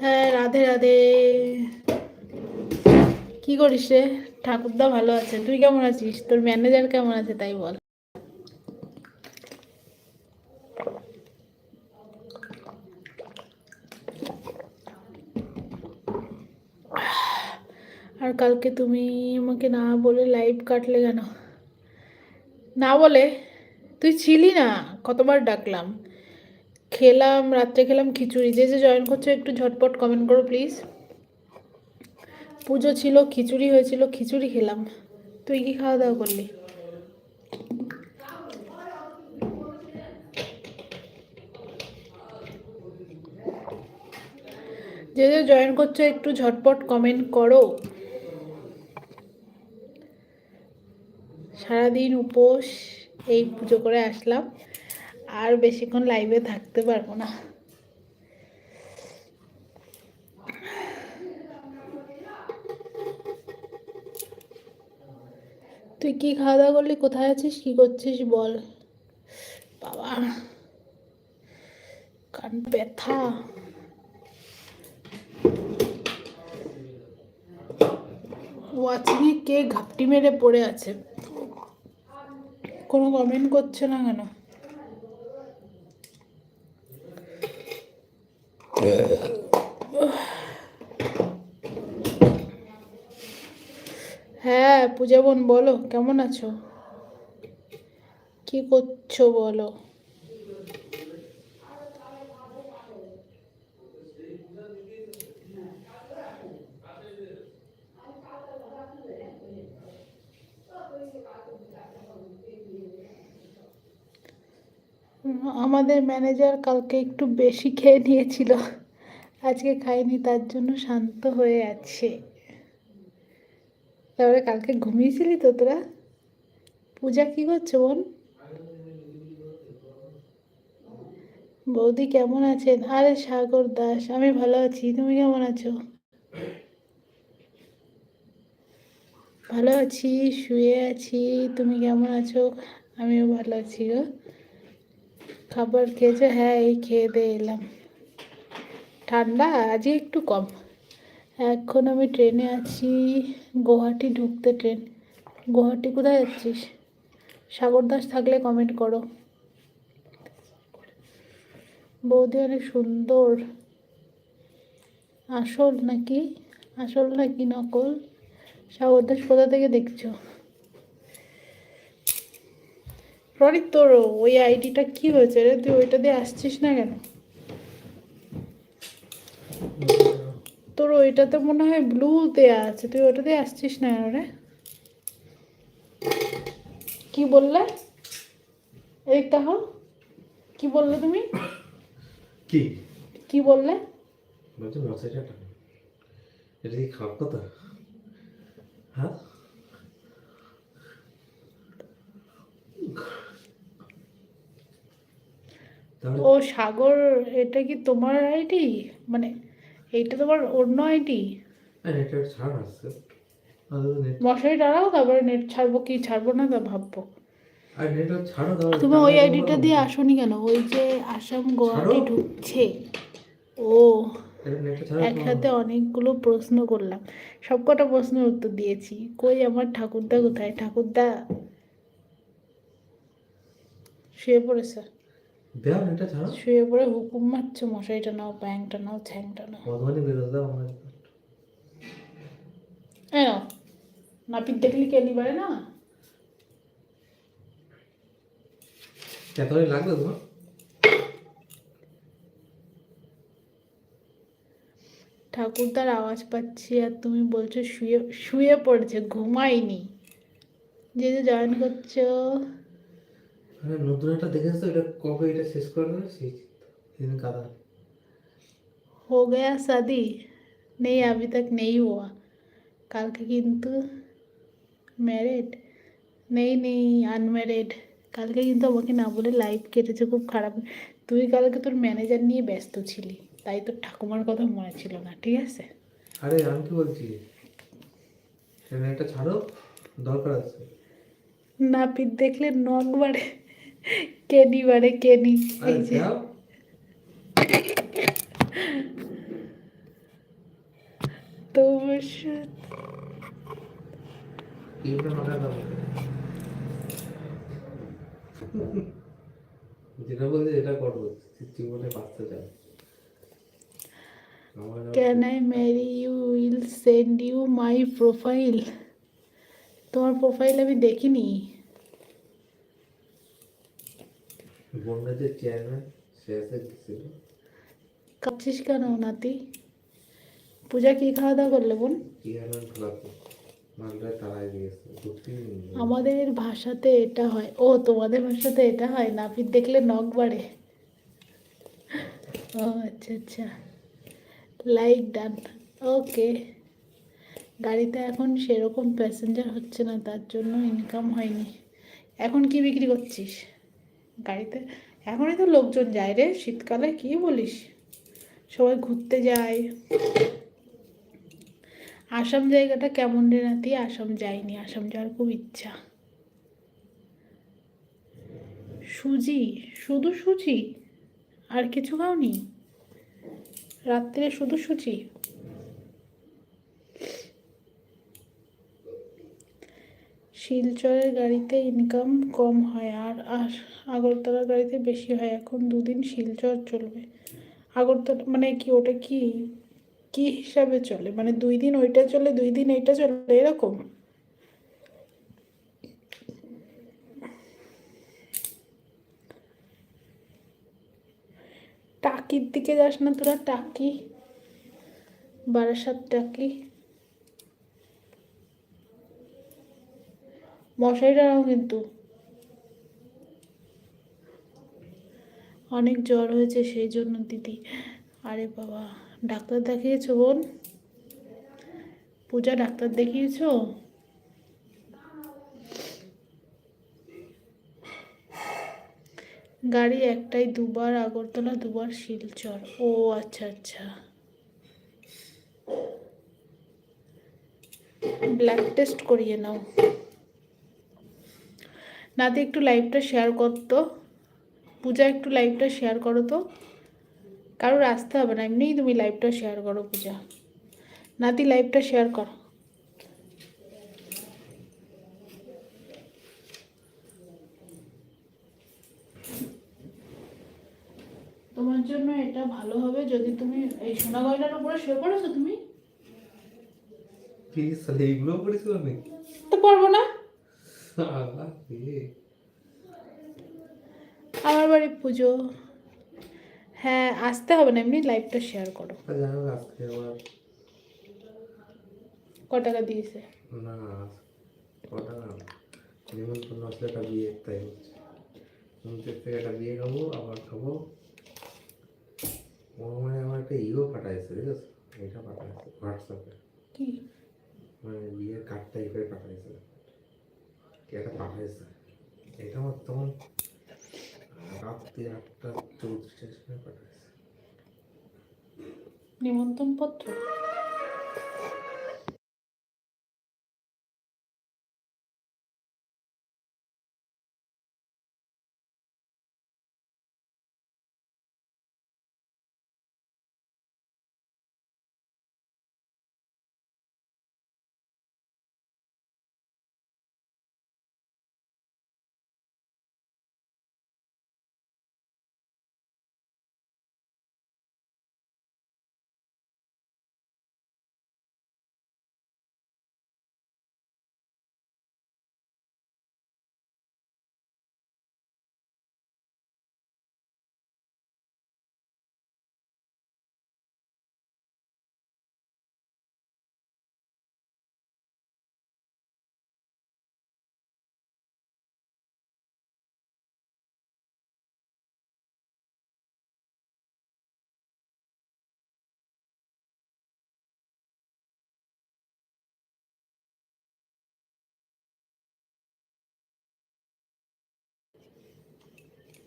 হ্যাঁ রাধে রাধে। কি করিস রে? ঠাকুরদা ভালো আছে। তুই কেমন আছিস? তোর ম্যানেজার কেমন আছে? তাই বল। কালকে তুমি আমাকে না বলে লাইভ কাটলে কেন? না বলে? তুই ছিলি না, কতবার ডাকলাম। খেলাম, রাত্রে খেলাম খিচুড়ি। যে যে জয়েন করছ একটু ঝটপট কমেন্ট করো প্লিজ পুজো ছিল, খিচুড়ি হয়েছিল, খিচুড়ি খেলাম। তুই কি খাওয়া দাওয়া করলি? যে যে জয়েন করছ একটু ঝটপট কমেন্ট করো। সারাদিন উপোস, এই পুজো করে আসলাম। আর বেশিক্ষণ লাইভে থাকতে পারব না। তুই কি খাওয়া দাওয়া করলি? কোথায় আছিস? কি করছিস? বল। বাবা, কান ব্যথা। ওয়াচিংয়ে কে ঘাপটি মেরে পড়ে আছে? কোনো কমেন্ট করছে না কেন? হ্যাঁ পূজা বোন বলো কেমন আছো? কি করছ বলো? আমাদের ম্যানেজার কালকে একটু বেশি খেয়ে নিয়েছিল। আজকে খায়নি তার জন্য শান্ত হয়ে আছে। তারপরে কালকে ঘুমিয়েছিলি তো তোরা? পূজা কি করছ বোন? বৌদি কেমন আছেন? আরে সাগর দাস, আমি ভালো আছি। তুমি কেমন আছো? ভালো আছি, শুয়ে আছি। তুমি কেমন আছো? আমিও ভালো আছি গো। খাবার খেয়েছো হ্যাঁ এই খেয়ে দিয়ে এলাম। ঠান্ডা আজই একটু কম। এখন আমি ট্রেনে আছি, গুয়াহাটি ঢুকতে ট্রেন। গুয়াহাটি কোথায় যাচ্ছিস? সাগর দাস থাকলে কমেন্ট করো। বৌদি অনেক সুন্দর। আসল নাকি? আসল নাকি নকল? সাগর দাস কোথা থেকে দেখছ? প্রণীত তোর ওই আইডিটা কি হয়েছে রে? তুই ওইটা দিয়ে আসছিস না কেন? তোর ওইটাতে মনে হয় ব্লু দেয়া আছে। তুই ওটা দিয়ে আসছিস না কেন রে? কি বললে? এই তাহ কি বললে তুমি? কি? কি বললে? বলছো টাকা এটা কি খারাপ কথা? হ্যাঁ? ও সাগর এটা কি তোমার আইডি মানে এইটা তোমার অন্য আইডি মশারি টাড়াও তারপরে নেট ছাড়বো কি ছাড়বো না তা ভাববো। তুমি ওই আইডিটা দিয়ে আসোনি কেন? ওই যে আসাম গুয়াহাটি ঢুকছে। ও একসাথে অনেকগুলো প্রশ্ন করলাম। সবকটা প্রশ্নের উত্তর দিয়েছি। কই আমার ঠাকুরদা কোথায়? ঠাকুরদা শুয়ে পড়েছে। দেও নেটটা ছাড়ো শুয়ে পড়ে হুকুম মারছে মশারিটা নাও ব্যাংটা নাও নাও। দাও আমার এই নাও নাপিত দেখলি কে নিবারে না? লাগবে তোমার? ঠাকুরদার আওয়াজ পাচ্ছি আর তুমি বলছো শুয়ে শুয়ে পড়েছে ঘুমাইনি যে যে জয়েন করছ। আরে নতুন একটা দেখেছো এটা কবে এটা শেষ করে দেবে সেই দিন কাদা हो गया शादी नहीं अभी तक नहीं हुआ কালকে কিন্তু ম্যারিড নেই নেই আনম্যারিড কালকে কিন্তু আমাকে না বলে লাইভ কেটেছে খুব খারাপ তুই কালকে তোর ম্যানেজার নিয়ে ব্যস্ত ছিলি তাই তোর ঠাকুমার কথা মনে ছিল না ঠিক আছে আরে আমি কি বলছি এটা একটা ছাড়ো দরকার আছে নাপিত দেখলে নখ বাড়ে কেনি মানে কেনি এই যে তোমার সাথে ইউটা মাথা দাও যেটা বলছে এটা করব জীবনে বাঁচতে চাই can I marry you will send you my profile তোমার প্রোফাইল আমি দেখিনি বনগাছের চেয়ারম্যান সে এসে গেছিল। কেন নাতি? পূজা কি খাওয়া দাওয়া করলে বোন? চেয়ারম্যান দিয়েছে আমাদের ভাষাতে এটা হয় ও তোমাদের ভাষাতে এটা হয় নাপিত দেখলে নখ বাড়ে। ও আচ্ছা আচ্ছা। লাইক ডান ওকে গাড়িতে এখন সেরকম প্যাসেঞ্জার হচ্ছে না তার জন্য ইনকাম হয়নি। এখন কি বিক্রি করছিস? গাড়িতে। এখনই তো লোকজন যায় রে, শীতকালে কি বলিস? সবাই ঘুরতে যায়। আসাম জায়গাটা কেমন রে নাতি? আসাম যাইনি, আসাম যাওয়ার খুব ইচ্ছা। সুজি, শুধু সুজি? আর কিছু খাওনি? রাত্রে শুধু সুজি? শিলচরের গাড়িতে ইনকাম কম হয় আর আর আগরতলার গাড়িতে বেশি হয়। এখন দুদিন শিলচর চলবে। আগরতলা মানে কি ওটা কি কি হিসাবে চলে? মানে দুই দিন ওইটা চলে, দুই দিন এইটা চলে, এরকম? টাকির দিকে যাস না তোরা, টাকি। বারাসাত টাকি। মশারিটাও কিন্তু। অনেক জ্বর হয়েছে সেই জন্য দিদি। আরে বাবা, ডাক্তার দেখিয়েছো বোন? পূজা, ডাক্তার দেখিয়েছো? গাড়ি একটাই, দুবার আগরতলা, দুবার শিলচর। ও আচ্ছা আচ্ছা। ব্লাড টেস্ট করিয়ে নাও। নাতি একটু লাইভটা শেয়ার করতো। পূজা একটু লাইভটা শেয়ার করো তো। কারোর আসতে হবে না এমনিই তুমি লাইভটা শেয়ার করো পূজা। নাতি লাইভটা শেয়ার করো। তোমার জন্য এটা ভালো হবে যদি তুমি এই সোনা গয়নার উপরে শুয়ে পড়েছো তুমি? এইগুলো করেছিল নাকি? তো পারব না। আমার বাড়ি পুজো। হ্যাঁ আসতে হবে না এমনি লাইভটা শেয়ার করো। ক টাকা দিয়েছে? না কটা না নিমন্ত্রণ আসলে একটা বিয়ে তাই হচ্ছে। থেকে একটা বিয়ে খাব আবার খাব। ও মানে আমার একটা ইও পাঠাইছে ঠিক আছে এটা পাঠাইছে হোয়াটসঅ্যাপে কি? মানে বিয়ের কার্ড টাইপের পাঠাইছে। এটা পাঠাইছে এটা আমার তখন রাত্রি আটটা চৌত্রিশের সময় পাঠাইছে। নিমন্ত্রণ পত্র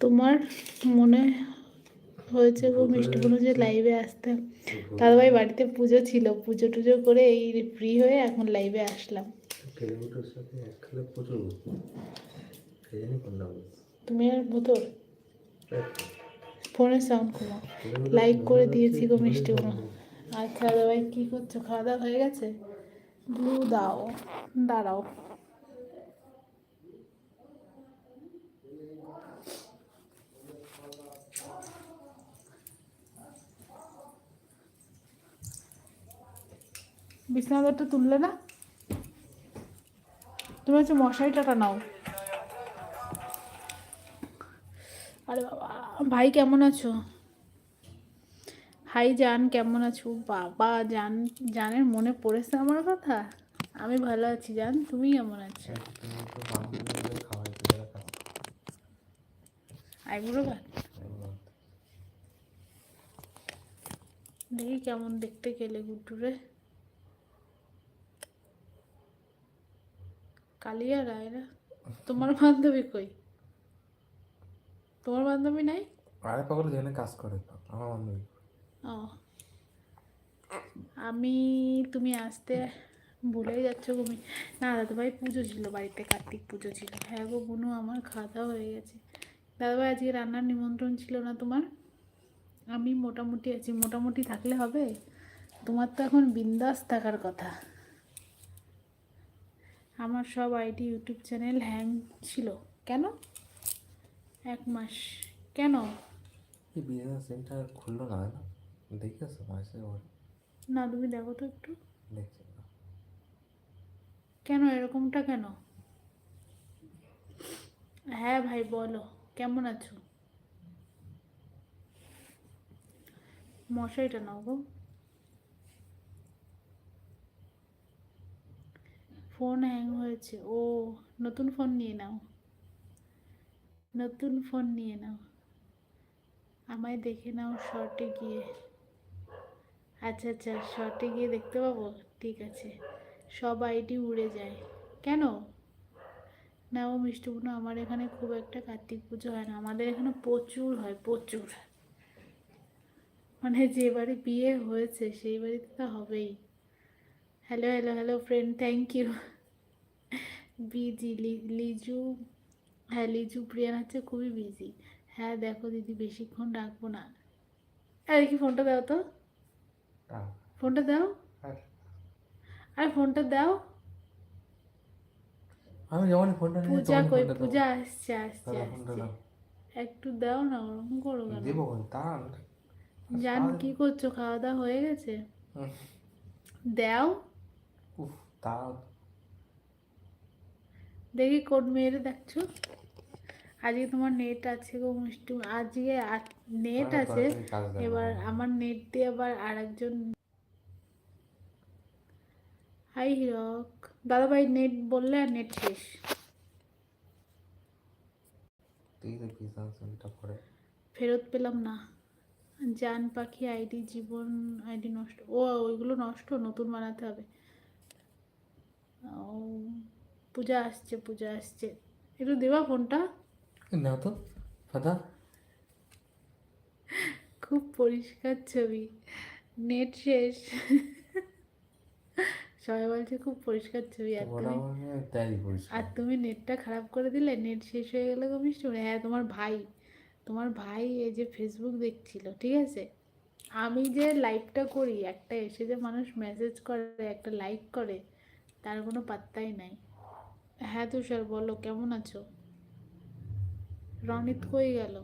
তোমার মনে হয়েছে গো মিষ্টি কোনো যে লাইভে আসতে দাদাভাই বাড়িতে পুজো ছিল। পুজো টুজো করে এই ফ্রি হয়ে এখন লাইভে আসলাম। তুমি আর ভূতর ফোনের সাউন্ড কমাও লাইক করে দিয়েছি গো মিষ্টি কোনো আচ্ছা দাদাভাই কী করছ? খাওয়া দাওয়া হয়ে গেছে? ব্লু দাও দাঁড়াও। বিছানাদারটা তুললে না? তুমি হচ্ছে মশারিটা নাও। আরে বাবা ভাই কেমন আছো? হাই জান কেমন আছো? বাবা জান জানের মনে পড়েছে আমার কথা? আমি ভালো আছি জান তুমি কেমন আছো? কাজ আইবুড়ো ভাত। দেখি কেমন দেখতে গেলে গুড্ডুরে। কালিয়া রায়রা তোমার বান্ধবী কই? তোমার বান্ধবী নাই? আরে পাগল যেখানে কাজ করে আমার বান্ধবী। ও। আমি তুমি আসতে ভুলেই যাচ্ছ তুমি না দাদাভাই পুজো ছিল বাড়িতে কার্তিক পুজো ছিল। হ্যাঁ গো বুনু আমার খাওয়া দাওয়া হয়ে গেছে। দাদাভাই আজকে রান্নার নিমন্ত্রণ ছিল না তোমার? আমি মোটামুটি আছি। মোটামুটি থাকলে হবে? তোমার তো এখন বিন্দাস থাকার কথা। আমার সব আইডি ইউটিউব চ্যানেল হ্যাং ছিল। কেন? এক মাস। কেন? এই বিজনেস সেন্টার খুললো না না দেখেছ মাসে ওর না তুমি দেখো তো একটু। দেখছি। কেন এরকমটা কেন? হ্যাঁ ভাই বলো। কেমন আছো? মশাইটা নাও গো। ফোন হ্যাং হয়েছে। ও, নতুন ফোন নিয়ে নাও। নতুন ফোন নিয়ে নাও। আমায় দেখে নাও শর্টে গিয়ে। আচ্ছা আচ্ছা শর্টে গিয়ে দেখতে পাবো? ঠিক আছে। সব আইডি উড়ে যায়। কেন? না ও মিষ্টিপুনো আমার এখানে খুব একটা কার্তিক পুজো হয় না। আমাদের এখানে প্রচুর হয়, প্রচুর। মানে যে বাড়ি বিয়ে হয়েছে, সেই বাড়িতে তো হবেই। Hello hello hello friend thank you busy Liju হ্যাঁ লিজু প্রিয়ান হচ্ছে খুবই বিজি হ্যাঁ দেখো দিদি বেশিক্ষণ রাখব না। আরে কি ফোনটা দাও তো। ফোনটা দাও। আর আরে ফোনটা দাও। আমি যখন ফোনটা নিয়ে পূজা কই? পূজা আসছে আসছে একটু দাও না ওরকম করো কেন? দেবো তার জান কি করছ? খাওয়া দাওয়া হয়ে গেছে? দাও। উফ দেখি কোন মেয়েরে দেখছ? আজকে তোমার নেট আছে গো মিষ্টি। আজকে নেট আছে। এবার আমার নেট দিয়ে আবার আরেকজন হাই হিরক দাদা ভাই নেট বললে আর নেট শেষ। ফেরত পেলাম না। জান পাখি আইডি জীবন আইডি নষ্ট ও ওইগুলো নষ্ট নতুন বানাতে হবে। ও পূজা আসছে পূজা আসছে একটু দেবা ফোনটা না তো ফাদা খুব পরিষ্কার ছবি নেট শেষ সবাই বলছে খুব পরিষ্কার ছবি আর তুমি আর তুমি নেটটা খারাপ করে দিলে নেট শেষ হয়ে গেলে মিষ্টি হ্যাঁ তোমার ভাই তোমার ভাই এই যে ফেসবুক দেখছিল ঠিক আছে আমি যে লাইভটা করি একটা এসে যে মানুষ মেসেজ করে একটা লাইক করে তার কোনো পাত্তাই নাই। হ্যাঁ তুষার বলো কেমন আছো? রনিত কই গেল?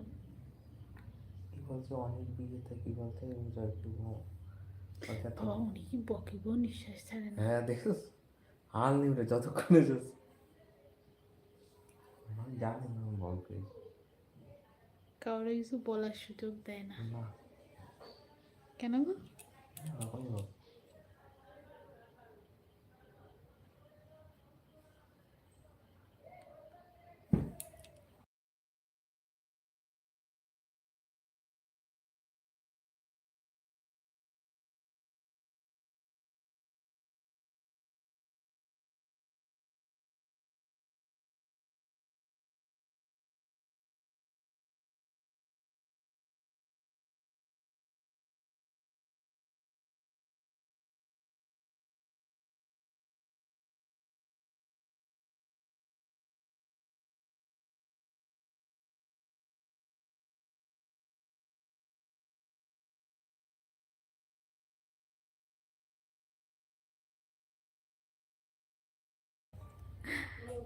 কি বলছে অনেক বিয়েতে কি বলতে উনি কি বকিব নিঃশ্বাস ছাড়ে না। হ্যাঁ দেখছিস হাল নিবরে যতক্ষণে যাস জানি না বল কাউরে কিছু বলার সুযোগ দেয় না। কেন গো?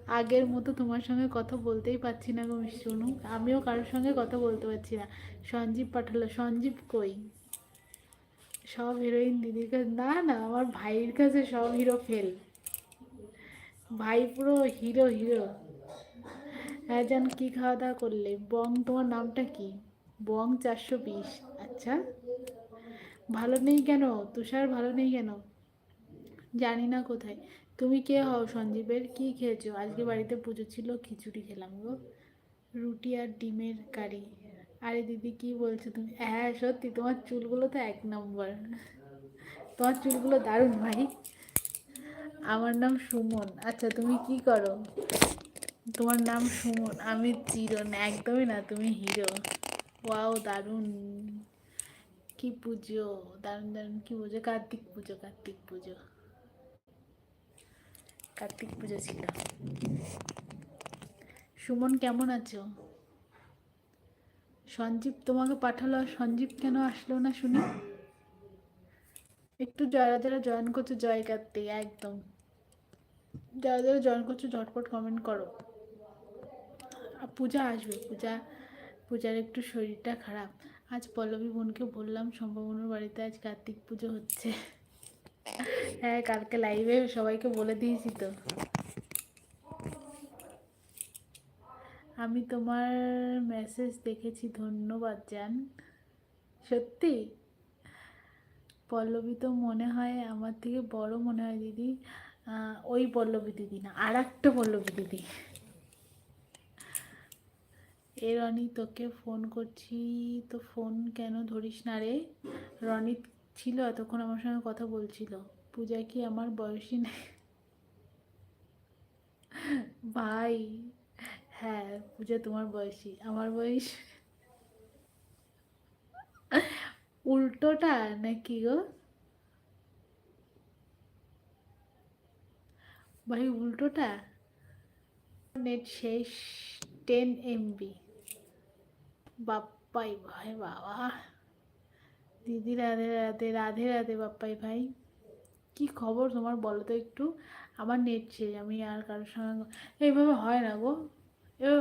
আগের মতো তোমার সঙ্গে কথা বলতেই পারছি না গো সোনু। আমিও কারোর সঙ্গে কথা বলতে পারছি না। সঞ্জীব পাঠালো, সঞ্জীব কই? সব হিরোইন দিদির কাছে না না, আমার ভাইয়ের কাছে সব হিরো ফেল ভাই পুরো হিরো হিরো হ্যাঁ জান কি খাওয়া দাওয়া করলে? বং, তোমার নামটা কি? বং চারশো বিশ। আচ্ছা। ভালো নেই কেন? তুষার ভালো নেই কেন? জানি না কোথায়। তুমি কে হও সঞ্জীবের? কি খেয়েছো? আজকে বাড়িতে পুজো ছিল, খিচুড়ি খেলাম গো। রুটি আর ডিমের কারি। আরে দিদি, কি বলছো তুমি? হ্যাঁ সত্যি, তোমার চুলগুলো তো এক নম্বর। তোমার চুলগুলো দারুণ ভাই। আমার নাম সুমন। আচ্ছা তুমি কি করো? তোমার নাম সুমন। আমি চিরন, একদমই না, তুমি হিরো। ওয়াও, দারুণ। কি পুজো, দারুণ দারুণ কি পুজো? কার্তিক পুজো কার্তিক পুজো। কার্তিক পুজো ছিল। সুমন, কেমন আছো? সঞ্জীব, তোমাকে পাঠালো, সঞ্জীব কেন আসলো না শুনি? একটু যারা যারা জয়েন করছ জয় কার্তিক, একদম। যারা যারা জয়েন করছ ঝটপট কমেন্ট করো। আর পূজা আসবে, পূজা, পূজার একটু শরীরটা খারাপ। আজ পল্লবী বোনকে বললাম, সম্ভাবনার বাড়িতে আজ কার্তিক পুজো হচ্ছে। হ্যাঁ কালকে লাইভে সবাইকে বলে দিয়েছি তো। আমি তোমার মেসেজ দেখেছি, ধন্যবাদ জান। সত্যি? পল্লবী তো মনে হয়, আমার থেকে বড় মনে হয় দিদি। ওই পল্লবী দিদি না আর একটা পল্লবী দিদি। এ রনি তোকে ফোন করছি, তো ফোন কেন ধরিস না রে? রনি ছিল এতক্ষণ আমার সঙ্গে কথা বলছিল। পূজা কি আমার বয়সী নেই ভাই হ্যাঁ পূজা তোমার বয়সী। আমার বয়স উল্টোটা নাকি গো? ভাই, উল্টোটা? নেট শেষ, টেন এমবি। বাপ্পাই, ভাই, বাবা। দিদি রাধে রাধে রাধে রাধে বাপ্পাই ভাই। কি খবর তোমার বলো তো একটু? আমার নেট আমি আর কারোর সঙ্গে এইভাবে হয় না গো। এভাবে